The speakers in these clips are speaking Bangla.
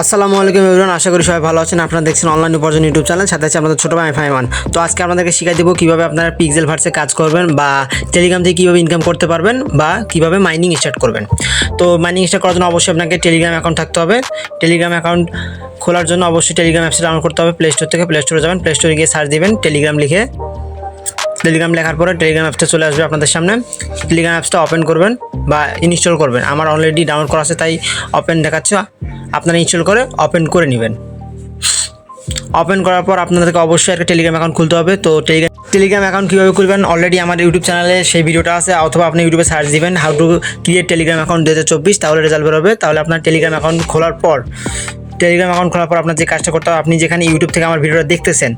আসসালামু আলাইকুম এভরিওয়ান, আশা করি সবাই ভালো আছেন। আপনারা দেখছেন অনলাইন উপার্জন ইউটিউব চ্যানেল সাথে আছে আপনাদের ছোটো ভাই ফাইমান। তো আজকে আপনাদেরকে শিখাই দেবো কীভাবে আপনারা পিক্সেল ভার্সে কাজ করবেন বা টেলিগ্রাম থেকে কীভাবে ইনকাম করতে পারবেন বা কীভাবে মাইনিং স্টার্ট করবেন। তো মাইনিং স্টার্ট করার জন্য অবশ্যই আপনাকে টেলিগ্রাম অ্যাকাউন্ট থাকতে হবে। টেলিগ্রাম অ্যাকাউন্ট খোলার জন্য অবশ্যই টেলিগ্রাম অ্যাপসটা ডাউনলোড করতে হবে। প্লে স্টোর থেকে প্লে স্টোরে যাবেন প্লে স্টোরে গিয়ে সার্চ দিবেন টেলিগ্রাম লিখে। টেলিগ্রাম লেখার পরে টেলিগ্রাম অ্যাপসটা চলে আসবে আপনাদের সামনে। টেলিগ্রাম অ্যাপসটা ওপেন করবেন বা ইনস্টল করবেন। আমার অলরেডি ডাউনলোড করা আছে, তাই ওপেন দেখাচ্ছে। আপনারা ইনস্টল করে ওপেন করে নেবেন। ওপেন করার পর আপনাদেরকে অবশ্যই একটা টেলিগ্রাম অ্যাকাউন্ট খুলতে হবে। তো টেলিগ্রাম টেলিগ্রাম অ্যাকাউন্ট কীভাবে খুলবেন? অলরেডি আমার ইউটিউব চ্যানেলে সেই ভিডিওটা আছে, অথবা আপনি ইউটিউবে সার্চ দিবেন how to create Telegram account দু চব্বিশ, তাহলে রেজাল্ট বেরোবে তাহলে আপনার টেলিগ্রাম অ্যাকাউন্ট খোলার পর টেলিগ্রাম অ্যাকাউন্ট খোলার পর আপনার যে কাজটা করতে হবে, আপনি যেখানে ইউটিউব থেকে আমার ভিডিওটা দেখতেছেন,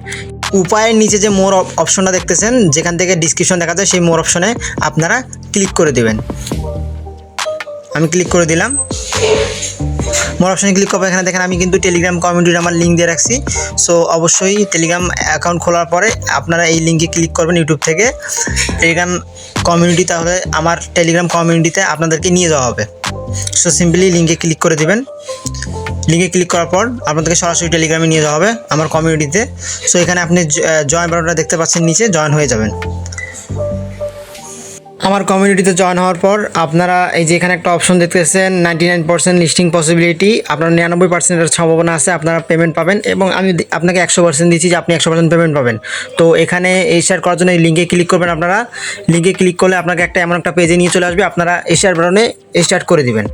উপায়ের নিচে যে মোর অপশনটা দেখতেছেন, যেখান থেকে ডিসক্রিপশন দেখা যায়, সেই মোর অপশনে আপনারা ক্লিক করে দেবেন। আমি ক্লিক করে দিলাম। মোর অপশনে ক্লিক করব। এখানে দেখেন আমি কিন্তু টেলিগ্রাম কমিউনিটির আমার লিঙ্ক দিয়ে রাখছি। সো অবশ্যই টেলিগ্রাম অ্যাকাউন্ট খোলার পরে আপনারা এই লিঙ্কে ক্লিক করবেন ইউটিউব থেকে। টেলিগ্রাম কমিউনিটি তাহলে আমার টেলিগ্রাম কমিউনিটিতে আপনাদেরকে নিয়ে যাওয়া হবে। সো সিম্পলি লিঙ্কে ক্লিক করে দেবেন। লিঙ্কে ক্লিক করার পর আপনাদেরকে সরাসরি টেলিগ্রামে নিয়ে যাওয়া হবে আমার কমিউনিটিতে সো এখানে আপনি জয়েন বাটনটা দেখতে পাচ্ছেন নিচে জয়েন হয়ে যাবেন। আমার কমিউনিটিতে জয়েন হওয়ার পর আপনারা এই যে এখানে একটা অপশন দেখতেছেন ninety nine percent listing possibility আপনার নিরানব্বই পার্সেন্টের সম্ভাবনা আছে, আপনারা পেমেন্ট পাবেন এবং আমি আপনাকে একশো পার্সেন্ট দিচ্ছি যে আপনি একশো পার্সেন্ট পেমেন্ট পাবেন। তো এখানে এই শেয়ার করার জন্য এই লিঙ্কে ক্লিক করবেন আপনারা। লিঙ্কে ক্লিক করলে আপনাকে একটা এমন একটা পেজে নিয়ে চলে আসবে, আপনারা এই শেয়ার বাটনে স্টার্ট করে দিবেন।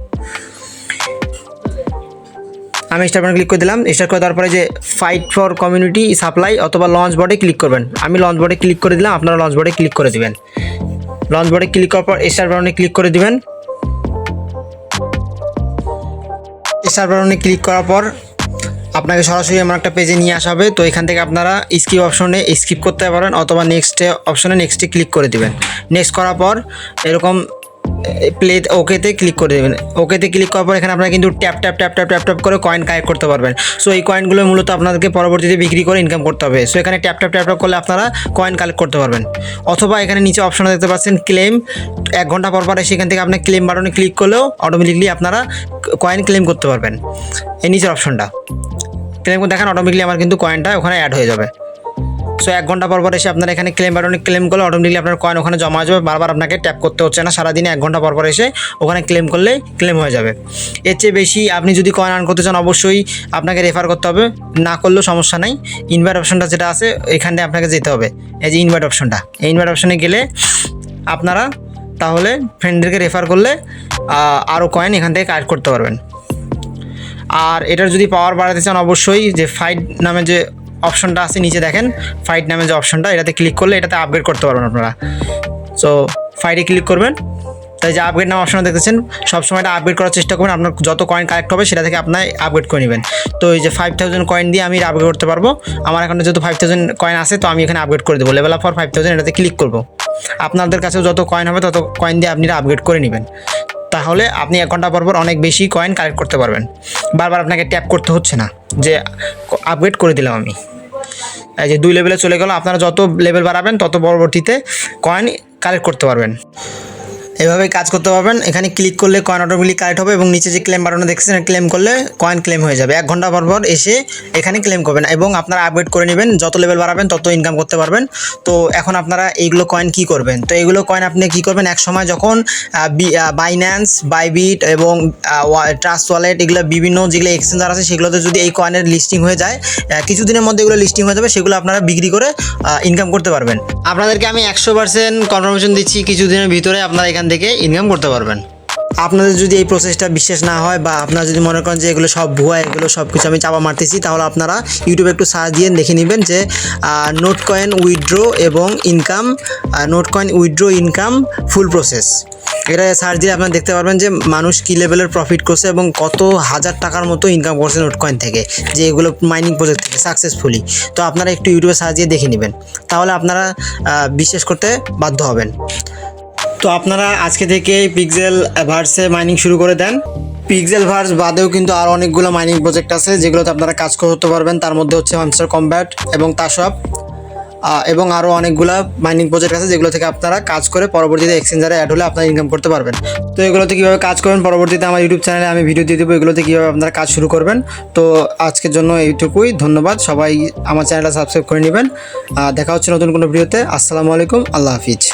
আমি স্টার বাটন ক্লিক করে দিলাম স্টার করে দেওয়ার পরে যে ফাইট ফর কমিউনিটি সাপ্লাই অথবা লঞ্চ বোর্ডে ক্লিক করবেন। আমি লঞ্চ বোর্ডে ক্লিক করে দিলাম, আপনারা লঞ্চ বোর্ডে ক্লিক করে দিবেন। লঞ্চ বোর্ডে ক্লিক করার পর এসআর বাটনে ক্লিক করে দিবেন। এসআর বাটনে ক্লিক করার পর আপনাকে সরাসরি এমন একটা পেজে নিয়ে আসা হবে। তো এখান থেকে আপনারা স্কিপ অপশনে স্কিপ করতে পারেন অথবা নেক্সটে অপশনে নেক্সটে ক্লিক করে দিবেন। নেক্সট করার পর এরকম প্লে ওকেতে ক্লিক করে দেবেন। ওকেতে ক্লিক করার পর এখানে আপনারা কিন্তু tap tap tap tap tap tap করে কয়েন কালেক্ট করতে পারবেন। সো এই কয়েনগুলো মূলত আপনাদেরকে পরবর্তীতে বিক্রি করে ইনকাম করতে হবে। সো এখানে ট্যাপ ট্যাপ ট্যাপ ট্যাপ করলে আপনারা কয়েন কালেক্ট করতে পারবেন। অথবা এখানে নিচে অপশনে দেখতে পাচ্ছেন ক্লেম এক ঘণ্টা পর পর সেখান থেকে আপনি ক্লেম বাটনে ক্লিক করলেও অটোমেটিকলি আপনারা কয়েন ক্লেম করতে পারবেন। এই নিচের অপশনটা ক্লেম দেখেন অটোমেটিকলি আমার কিন্তু কয়েনটা ওখানে অ্যাড হয়ে যাবে। সো এক ঘণ্টা পর পর এসে আপনারা এখানে ক্লেম বাটনে ক্লেম করলে অটোমেটিকলি আপনার কয়েন ওখানে জমা হয়ে যাবে। বারবার আপনাকে ট্যাপ করতে হচ্ছে না। সারাদিনে এক ঘণ্টা পর পর এসে ওখানে ক্লেম করলে ক্লেম হয়ে যাবে। এর চেয়ে বেশি আপনি যদি কয়েন আর্ন করতে চান, অবশ্যই আপনাকে রেফার করতে হবে। না করলেও সমস্যা নাই। ইনভাইট অপশনটা যেটা আছে, এখানে আপনাকে যেতে হবে। এই যে ইনভাইট অপশনটা এই ইনভাইট অপশনে গেলে আপনারা তাহলে ফ্রেন্ডদেরকে রেফার করলে আরও কয়েন এখান থেকে কালেক্ট করতে পারবেন। আর এটার যদি পাওয়ার বাড়াতে চান, অবশ্যই যে ফাইট নামে যে অপশনটা আছে নিচে দেখেন ফাইট নামে যে অপশনটা, এটাতে ক্লিক করলে এটাতে আপগ্রেড করতে পারবেন আপনারা। সো ফাইটে ক্লিক করবেন। তাই যে আপগ্রেড নাম অপশন দেখতেছেন, সবসময় এটা আপগ্রেড করার চেষ্টা করবেন। আপনার যত কয়েন কালেক্ট হবে, সেটা থেকে আপনার আপগ্রেড করে নেবেন। তো এই যে ফাইভ থাউজেন্ড কয়েন দিয়ে আমি আপগ্রেড করতে পারব। আমার এখানে যেহেতু ফাইভ থাউজেন্ড কয়েন আছে, তো আমি এখানে আপগ্রেড করে দেবো। Level up for five thousand এটাতে ক্লিক করব। আপনাদের কাছেও যত কয়েন হবে, তত কয়েন দিয়ে আপনি আপগ্রেড করে নেবেন। তাহলে আপনি এক ঘণ্টা পর পর অনেক বেশি কয়েন কালেক্ট করতে পারবেন। বারবার আপনাকে ট্যাপ করতে হচ্ছে না। যে আপগ্রেড করে দিলাম আমি। এই যে দুই লেভেলে চলে গেল, আপনারা যত লেভেল বাড়াবেন, তত পরবর্তীতে কয়েন কালেক্ট করতে পারবেন। এভাবে কাজ করতে পারবেন। এখানে ক্লিক করলে কয়েন অটোমেটিক কালেক্ট হবে এবং নিচে যে ক্লেম বাটনে দেখছেন ক্লেম করলে কয়েন ক্লেম হয়ে যাবে। এক ঘণ্টা পর পর এসে এখানে ক্লেম করবেন এবং আপনারা আপডেট করে নেবেন। যত লেভেল বাড়াবেন তত ইনকাম করতে পারবেন। তো এখন আপনারা এইগুলো কয়েন কি করবেন? তো এগুলো কয়েন আপনি কি করবেন? এক সময় যখন বাইন্যান্স বাইবিট এবং ট্রাস্ট ওয়ালেট এগুলো বিভিন্ন যেগুলো এক্সচেঞ্জার আছে সেগুলোতে যদি এই কয়েনের লিস্টিং হয়ে যায় আহ, কিছুদিনের মধ্যে এগুলো লিস্টিং হয়ে যাবে সেগুলো আপনারা বিক্রি করে ইনকাম করতে পারবেন। আপনাদেরকে আমি একশো পার্সেন্ট কনফার্মেশন দিচ্ছি। কিছুদিনের ভিতরে আপনারা এখান থেকে ইনকাম করতে পারবেন। আপনাদের যদি এই প্রসেসটা বিশ্বাস না হয় বা আপনারা যদি মনে করেন যে এগুলো সব ভুয়া, এগুলো সব কিছু আমি চাপা মারতেছি, তাহলে আপনারা ইউটিউবে একটু সার্চ দিয়ে দেখে নেবেন যে নোট কয়েন উইথড্রো এবং income note coin withdraw income full process এটা সার্চ দিয়ে আপনারা দেখতে পারবেন যে মানুষ কী লেভেলের প্রফিট করছে এবং কত হাজার টাকার মতো ইনকাম করছে নোট কয়েন থেকে, যে এগুলো মাইনিং প্রজেক্ট থেকে সাকসেসফুলি তো আপনারা একটু ইউটিউবে সার্চ দিয়ে দেখে নেবেন। তাহলে আপনারা বিশ্বাস করতে বাধ্য হবেন। তো আপনারা আজকে থেকে পিক্সেল ভার্সে মাইনিং শুরু করে দেন। পিক্সেল ভার্স বাদেও কিন্তু আরও অনেকগুলো মাইনিং প্রজেক্ট আছে, যেগুলোতে আপনারা কাজ করতে পারবেন। তার মধ্যে হচ্ছে হামস্টার কম্ব্যাট এবং তাসব এবং আরও অনেকগুলা মাইনিং প্রজেক্ট আছে, যেগুলো থেকে আপনারা কাজ করে পরবর্তীতে এক্সচেঞ্জারে অ্যাড হলে আপনারা ইনকাম করতে পারবেন। তো এগুলোতে কীভাবে কাজ করবেন পরবর্তীতে আমার ইউটিউব চ্যানেলে আমি ভিডিও দিয়ে দেবো এগুলোতে কীভাবে আপনারা কাজ শুরু করবেন। তো আজকের জন্য এইটুকুই, ধন্যবাদ। সবাই আমার চ্যানেলটা সাবস্ক্রাইব করে নেবেন। দেখা হচ্ছে নতুন কোনো ভিডিওতে আসসালামু আলাইকুম, আল্লাহ হাফিজ।